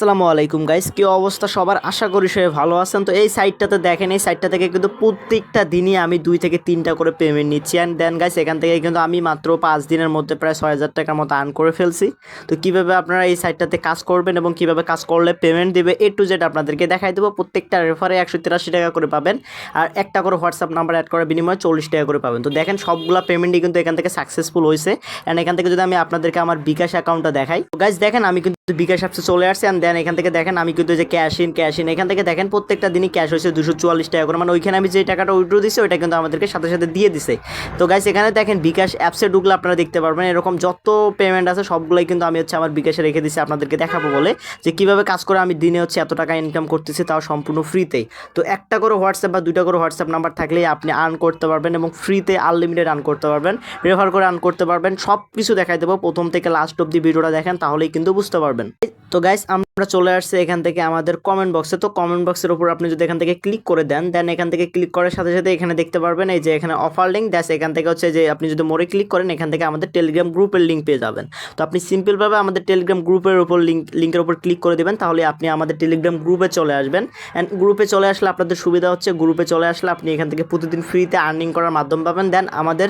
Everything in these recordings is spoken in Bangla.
আসসালামু আলাইকুম গাইস কি অবস্থা সবার? আশা করি সবাই ভালো আছেন। তো এই সাইটটাতে দেখেন, এই সাইটটা থেকে কিন্তু প্রত্যেকটা দিনই আমি দুই থেকে তিনটা করে পেমেন্ট নিচ্ছি। অ্যান্ড দেন গাইস এখান থেকে কিন্তু আমি মাত্র পাঁচ দিনের মধ্যে প্রায় ছয় হাজার টাকার মতো আর্ন করে ফেলছি। তো কীভাবে আপনারা এই সাইটটাতে কাজ করবেন এবং কীভাবে কাজ করলে পেমেন্ট দিবে এ টু জেড আপনাদেরকে দেখাই দেবো। প্রত্যেকটা রেফারে একশো তিরাশি টাকা করে পাবেন। আর একটা করে হোয়াটসঅ্যাপ নাম্বার অ্যাড করার বিনিময়ে চল্লিশ টাকা করে পাবেন। তো দেখেন, সবগুলা পেমেন্টই কিন্তু এখান থেকে সাকসেসফুল হয়েছে অ্যান্ড এখান থেকে যদি আমি আপনাদেরকে আমার বিকাশ অ্যাকাউন্টটা দেখাই গাইজ দেখেন, আমি কিন্তু বিকাশ অ্যাপসে চলে আসছি। অ্যান্ড দেন, এখান থেকে দেখেন আমি কিন্তু যে ক্যাশ ইন ক্যাশ ইন এখান থেকে দেখেন প্রত্যেকটা দিনই ক্যাশ হয়েছে দুশো চুয়াল্লিশ টাকা করে। মানে ওইখানে আমি যে টাকাটা উইড্রো দিছি, ওইটা কিন্তু আমাদেরকে সাথে সাথে দিয়ে দিছে। তো গাইস এখানে দেখেন বিকাশ অ্যাপসে ঢুকলে আপনারা দেখতে পারবেন, এরকম যত পেমেন্ট আছে, সবগুলোই কিন্তু আমি হচ্ছে আমার বিকাশে রেখে দিছি আপনাদেরকে দেখাবো বলে। যে কীভাবে কাজ করে আমি দিনে হচ্ছে এত টাকা ইনকাম করতেছি, তাও সম্পূর্ণ ফ্রিতেই তো একটা করে হোয়াটসঅ্যাপ বা দুইটা করে হোয়াটসঅ্যাপ নাম্বার থাকলেই আপনি আর্ন করতে পারবেন এবং ফ্রিতে আনলিমিটেড আর্ন করতে পারবেন। রেফার করে আর্ন করতে পারবেন সব কিছু দেখাই দেবো। প্রথম থেকে লাস্ট অব্দি ভিডিওটা দেখেন, তাহলেই কিন্তু বুঝতে পারবেন। তো গাইস আমরা চলে আসছে এখান থেকে আমাদের কমেন্ট বক্সে তো কমেন্ট বক্সের উপর আপনি যদি এখান থেকে ক্লিক করে দেন দেন এখান থেকে ক্লিক করার সাথে সাথে এখানে দেখতে পারবেন এই যে এখানে অফার লিঙ্ক দ্যাস এখান থেকে হচ্ছে যে আপনি যদি মোড়ে ক্লিক করেন, এখান থেকে আমাদের টেলিগ্রাম গ্রুপের লিঙ্ক পেয়ে যাবেন। তো আপনি সিম্পলভাবে আমাদের টেলিগ্রাম গ্রুপের উপর লিঙ্ক লিঙ্কের উপর ক্লিক করে দেবেন, তাহলে আপনি আমাদের টেলিগ্রাম গ্রুপে চলে আসবেন। অ্যান্ড গ্রুপে চলে আসলে আপনাদের সুবিধা হচ্ছে গ্রুপে চলে আসলে আপনি এখান থেকে প্রতিদিন ফ্রিতে আর্নিং করার মাধ্যম পাবেন। দেন আমাদের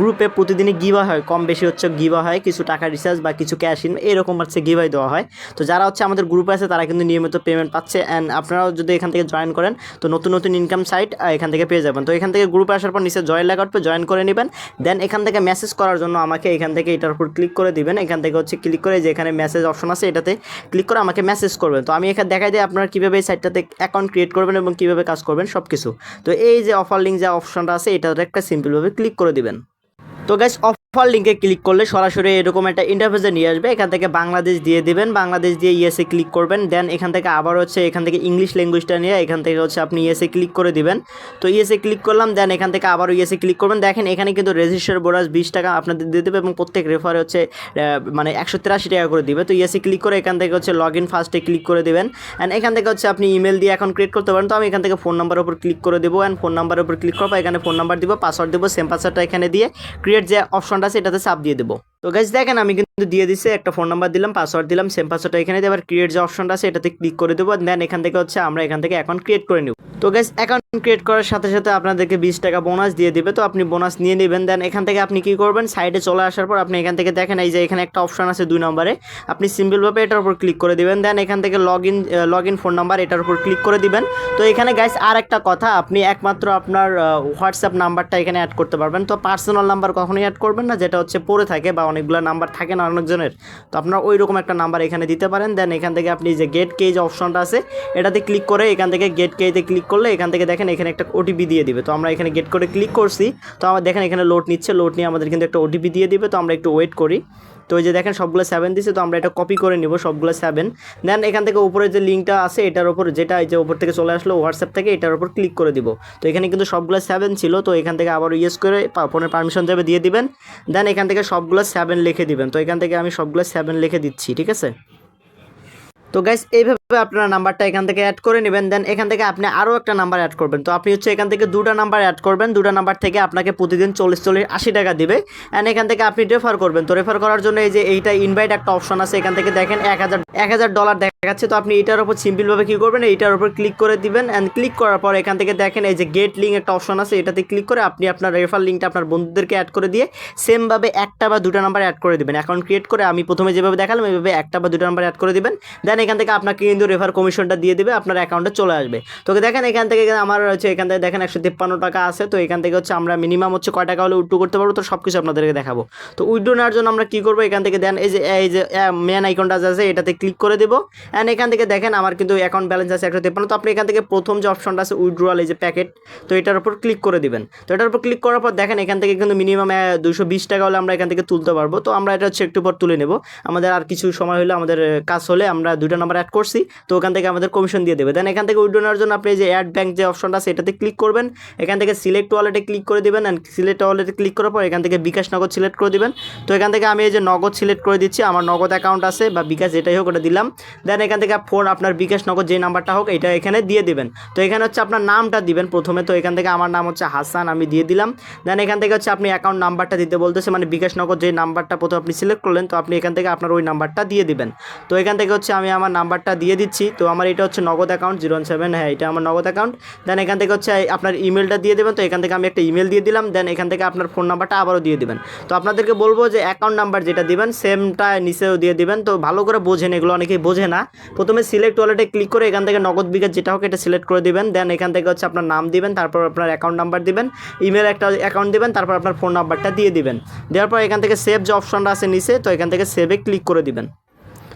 গ্রুপে প্রতিদিনই গিভা হয়, কম বেশি হচ্ছে গিভা হয়, কিছু টাকা রিচার্জ বা কিছু ক্যাশ ইন এরকম হচ্ছে গিভাই দেওয়া হয়। তো যারা হচ্ছে আমাদের গ্রুপে আছে, তারা কিন্তু নিয়মিত পেমেন্ট পাচ্ছে অ্যান্ড আপনারাও যদি এখান থেকে জয়েন করেন, তো নতুন নতুন ইনকাম সাইট এখান থেকে পেয়ে যাবেন। তো এখান থেকে গ্রুপে আসার পর নিচে জয়েন লেখা উঠবে জয়েন করে নেবেন দেন এখান থেকে মেসেজ করার জন্য আমাকে এখান থেকে এটার উপর ক্লিক করে দিবেন। এখান থেকে হচ্ছে ক্লিক করে যে এখানে মেসেজ অপশন আছে, এটাতে ক্লিক করে আমাকে মেসেজ করবেন। তো আমি এখানে দেখাই দিই আপনারা কীভাবে এই সাইটটাতে অ্যাকাউন্ট ক্রিয়েট করবেন এবং কীভাবে কাজ করবেন সব কিছু তো এই যে অফার লিঙ্ক যে অপশনটা আছে এটাতে একটা সিম্পলভাবে ক্লিক করে দিবেন। তো গ্যাস অফার লিঙ্কে ক্লিক করলে সরাসরি এরকম একটা ইন্টারফেসে নিয়ে আসবে। এখান থেকে বাংলাদেশ দিয়ে দিবেন, বাংলাদেশ দিয়ে ইয়েসে ক্লিক করবেন। দেন এখান থেকে আবার হচ্ছে এখান থেকে ইংলিশ ল্যাঙ্গুয়েজটা নিয়ে এখান থেকে হচ্ছে আপনি ইয়েসে ক্লিক করে দিবেন। তো ইয়েসে ক্লিক করলাম দেন এখান থেকে আবারও ইয়েসে ক্লিক করবেন। দেখেন এখানে কিন্তু রেজিস্টার বোনাস বিশ টাকা আপনাদের দিয়ে দেবে এবং প্রত্যেক রেফারে হচ্ছে মানে একশো তিরাশি টাকা করে দিবে। তো ইয়েসে ক্লিক করে এখান থেকে হচ্ছে লগ ইন ফার্স্টে ক্লিক করে দেবেন। অ্যান্ড এখান থেকে হচ্ছে আপনি ইমেল দিয়ে এখন ক্রিয়েট করতে পারেন। তো আমি এখান থেকে ফোন নাম্বারের উপর ক্লিক করে দেবো। অ্যান্ড ফোন নাম্বারের উপর ক্লিক করব এখানে ফোন নাম্বার দিব পাসওয়ার্ড দেবো সেম পাসওয়ার্ডটা এখানে দিয়ে ক্রিয়েট যে অপশনটা আছে এটাতে চাপ দিয়ে দেবো। তো গাইজ দেখেন, আমি কিন্তু দিয়ে দিচ্ছি একটা ফোন নাম্বার দিলাম পাসওয়ার্ড দিলাম সেম পাসওয়ার্ডটা এখানে দিয়ে আবার ক্রিয়েট যে অপশনটা আছে, এটাতে ক্লিক করে দেবো দেন এখান থেকে হচ্ছে আমরা এখান থেকে অ্যাকাউন্ট ক্রিয়েট করে নিব। তো গাইজ অ্যাকাউন্ট ক্রিয়েট করার সাথে সাথে আপনাদেরকে বিশ টাকা বোনাস দিয়ে দিবে, তো আপনি বোনাস নিয়ে নেবেন। দেন এখান থেকে আপনি কি করবেন সাইডে চলে আসার পর আপনি এখান থেকে দেখেন, এই যে এখানে একটা অপশন আছে দুই নম্বরে, আপনি সিম্পলভাবে এটার উপর ক্লিক করে দিবেন। দেন এখান থেকে log in log in phone number এটার উপর ক্লিক করে দিবেন। তো এখানে গাইস আর একটা কথা, আপনি একমাত্র আপনার হোয়াটসঅ্যাপ নাম্বারটা এখানে অ্যাড করতে পারবেন। তো পার্সোনাল নাম্বার কখনোই অ্যাড করবেন না, যেটা হচ্ছে পড়ে থাকে বা অনেকগুলো নাম্বার থাকে না অনেকজনের। তো আপনারা ওই রকম একটা নাম্বার এখানে দিতে পারেন। দেন এখান থেকে আপনি যে গেট কেজ অপশনটা আছে, এটাতে ক্লিক করে এখান থেকে গেট কেজে ক্লিক করলে এখান থেকে দেখেন এখানে একটা ওটিপি দিয়ে দিবে। তো আমরা এখানে গেট করে ক্লিক করছি। তো আমার দেখেন এখানে লোড নিচ্ছে। লোড নিয়ে আমাদের কিন্তু একটা ওটিপি দিয়ে দিবে। তো আমরা একটু ওয়েট করি। তো এই যে দেখেন সবগুলো সেভেন দিছে, তো আমরা এটা কপি করে নিব সবগুলো সেভেন দেন এখান থেকে উপরে যে লিঙ্কটা আছে, এটার উপর যেটা এই যে উপর থেকে চলে আসলো হোয়াটসঅ্যাপ থেকে, এটার উপর ক্লিক করে দিব। তো এখানে কিন্তু সবগুলো সেভেন ছিল, তো এখান থেকে আবার ইউজ করে ফোনের পারমিশন যাবে দিয়ে দিবেন। দেন এখান থেকে সবগুলো সেভেন লিখে দিবেন। তো এখান থেকে আমি সবগুলো সেভেন লিখে দিচ্ছি, ঠিক আছে? তো গাইস এইভাবে আপনারা নাম্বারটা এখান থেকে অ্যাড করে নেবেন দেন এখান থেকে আপনি আরও একটা নাম্বার অ্যাড করবেন। তো আপনি হচ্ছে এখান থেকে দুটা নাম্বার অ্যাড করবেন, দুটা নাম্বার থেকে আপনাকে প্রতিদিন চল্লিশ চল্লিশ, আশি টাকা দিবে। অ্যান্ড এখান থেকে আপনি রেফার করবেন। তো রেফার করার জন্য এই যে এইটা ইনভাইট একটা অপশন আছে, এখান থেকে দেখেন এক হাজার এক হাজার ডলার দেখাচ্ছে তো আপনি এটার উপর সিম্পলভাবে কী করবেন, এইটার উপর ক্লিক করে দিবেন অ্যান্ড ক্লিক করার পর এখান থেকে দেখেন এই যে গেট লিঙ্ক একটা অপশন আছে, এটাতে ক্লিক করে আপনি আপনার রেফার লিঙ্কটা আপনার বন্ধুদেরকে অ্যাড করে দিয়ে সেমভাবে একটা বা দুটো নাম্বার অ্যাড করে দিবেন। অ্যাকাউন্ট ক্রিয়েট করে আমি প্রথমে যেভাবে দেখালাম, এইভাবে একটা বা দুটো নাম্বার অ্যাড করে দিবেন। দেন এখান থেকে আপনাকে কিন্তু রেফার কমিশনটা দিয়ে দিবে, আপনার অ্যাকাউন্টে চলে আসবে। তো দেখেন, এখান থেকে আমার হচ্ছে এখান থেকে দেখেন একশো তিপ্পান্ন টাকা আছে, তো এখান থেকে হচ্ছে আমরা মিনিমাম হচ্ছে কয় টাকা হলে উইড্রো করতে পারব, তো সব কিছু আপনাদেরকে দেখাবো। তো উইড্রো নেওয়ার জন্য আমরা কী করব, এখান থেকে দেন, এই যে এই যে মেন আইকনটা আছে, এটাতে ক্লিক করে দেবো। অ্যান্ড এখান থেকে দেখেন আমার কিন্তু অ্যাকাউন্ট ব্যালেন্স আছে একশো তিপ্পান্ন। তো আপনি এখান থেকে প্রথম যে অপশনটা আছে উইড্রোয়াল এই যে প্যাকেট তো এটার উপর ক্লিক করে দিবেন। তো এটার উপর ক্লিক করার পর দেখেন এখান থেকে কিন্তু মিনিমাম দুশো বিশ টাকা হলে আমরা এখান থেকে তুলতে পারব। তো আমরা এটা হচ্ছে একটু পর তুলে নেব। আমাদের আর কিছু সময় হলে আমাদের কাজ হলে আমরা দুইটা নাম্বার অ্যাড করছি। তো ওখান থেকে আমাদের কমিশন দিয়ে দেবে। দেন এখান থেকে উইড্রো নেওয়ার জন্য আপনি যে অ্যাড ব্যাঙ্ক যে অপশনটা আছে, এটাতে ক্লিক করবেন। এখান থেকে সিলেক্ট ওয়ালেটে ক্লিক করে দেবেন। অ্যান্ড সিলেক্ট ওয়ালেটে ক্লিক করার পর এখান থেকে বিকাশ নগদ সিলেক্ট করে দিবেন। তো এখান থেকে আমি এই যে নগদ সিলেক্ট করে দিচ্ছি। আমার নগদ অ্যাকাউন্ট আছে বা বিকাশ যেটাই হোক ওটা দিলাম। দেন এখান থেকে ফোন আপনার বিকাশ নগর যে নাম্বারটা হোক, এটা এখানে দিয়ে দিবেন। তো এখানে হচ্ছে আপনার নামটা দিবেন প্রথমে। তো এখান থেকে আমার নাম হচ্ছে হাসান, আমি দিয়ে দিলাম। দেন এখান থেকে হচ্ছে আপনি অ্যাকাউন্ট নাম্বারটা দিতে বলতেছে মানে বিকাশ নগর যে নাম্বারটা প্রথমে আপনি সিলেক্ট করলেন, তো আপনি এখান থেকে আপনার ওই নাম্বারটা দিয়ে দিবেন। তো এখান থেকে হচ্ছে আমি আমার নাম্বারটা দিয়ে দিচ্ছি। তো আমার এটা হচ্ছে নগদ অ্যাকাউন্ট জিরো সেভেন হ্যাঁ এটা আমার নগদ অ্যাকাউন্ট দেন এখান থেকে হচ্ছে আপনার ইমেলটা দিয়ে দেবেন। তো এখান থেকে আমি একটা ইমেল দিয়ে দিলাম। দেন এখান থেকে আপনার ফোন নাম্বারটা আবারও দিয়ে দিবেন। তো আপনাদেরকে বলব যে অ্যাকাউন্ট নাম্বার যেটা দিবেন সেমটা নিচেও দিয়ে দিবেন। তো ভালো করে বোঝেন, এগুলো অনেকেই বোঝে না। প্রথমে সিলেক্ট ওয়ালেটে ক্লিক করে এখান থেকে নগদ বিকাশ যেটা হোক এটা সিলেক্ট করে দিবেন। দেন এখান থেকে হচ্ছে আপনার নাম দিবেন, তারপর আপনার অ্যাকাউন্ট নাম্বার দিবেন ইমেল একটা অ্যাকাউন্ট দিবেন, তারপর আপনার ফোন নাম্বারটা দিয়ে দিবেন। দেওয়ার পর এখান থেকে সেভ যে অপশনটা আছে নিচে, তো এখান থেকে সেভে ক্লিক করে দিবেন।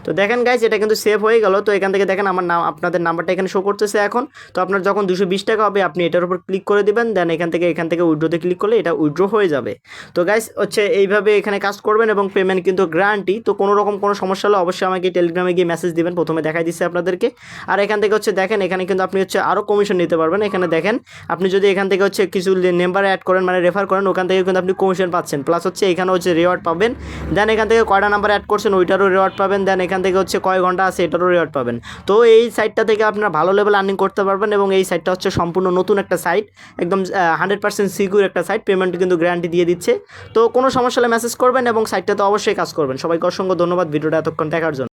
তো দেখেন গাইজ এটা কিন্তু সেভ হয়ে গেল। তো এখান থেকে দেখেন আমার নাম, আপনাদের নাম্বারটা এখানে শো করতেছে এখন। তো আপনার যখন দুশো বিশ টাকা হবে, আপনি এটার উপর ক্লিক করে দেবেন দেন এখান থেকে এখান থেকে উইড্রোতে ক্লিক করলে এটা উইড্রো হয়ে যাবে। তো গাইজ হচ্ছে এইভাবে এখানে কাজ করবেন এবং পেমেন্ট কিন্তু গ্যারান্টি তো কোনো রকম কোনো সমস্যা হলে অবশ্যই আমাকে টেলিগ্রামে গিয়ে মেসেজ দিবেন, প্রথমে দেখাই দিচ্ছে আপনাদেরকে। আর এখান থেকে হচ্ছে দেখেন, এখানে কিন্তু আপনি হচ্ছে আরও কমিশন নিতে পারবেন। এখানে দেখেন, আপনি যদি এখান থেকে হচ্ছে কিছু নাম্বার অ্যাড করেন মানে রেফার করেন, ওখান থেকে কিন্তু আপনি কমিশন পাচ্ছেন। প্লাস হচ্ছে এখানে হচ্ছে রেওয়ার্ড পাবেন। দেন এখান থেকে কয়টা নাম্বার অ্যাড করছেন, ওইটারও রেওয়ার্ড পাবেন। দেন এখান থেকে হচ্ছে কয় ঘণ্টা আছে এটারও রেওয়ার্ড পাবেন। তো এই সাইটটা থেকে আপনারা ভালো লেভেল আর্নিং করতে পারবেন এবং এই সাইটটা হচ্ছে সম্পূর্ণ নতুন একটা সাইট একদম হান্ড্রেড পার্সেন্ট সিকিউর একটা সাইট পেমেন্ট কিন্তু গ্যারান্টি দিয়ে দিচ্ছে। তো কোনো সমস্যা হলে মেসেজ করবেন এবং সাইটটাতে অবশ্যই কাজ করবেন। সবাইকে অসংখ্য ধন্যবাদ, ভিডিওটা এতক্ষণ দেখার জন্য।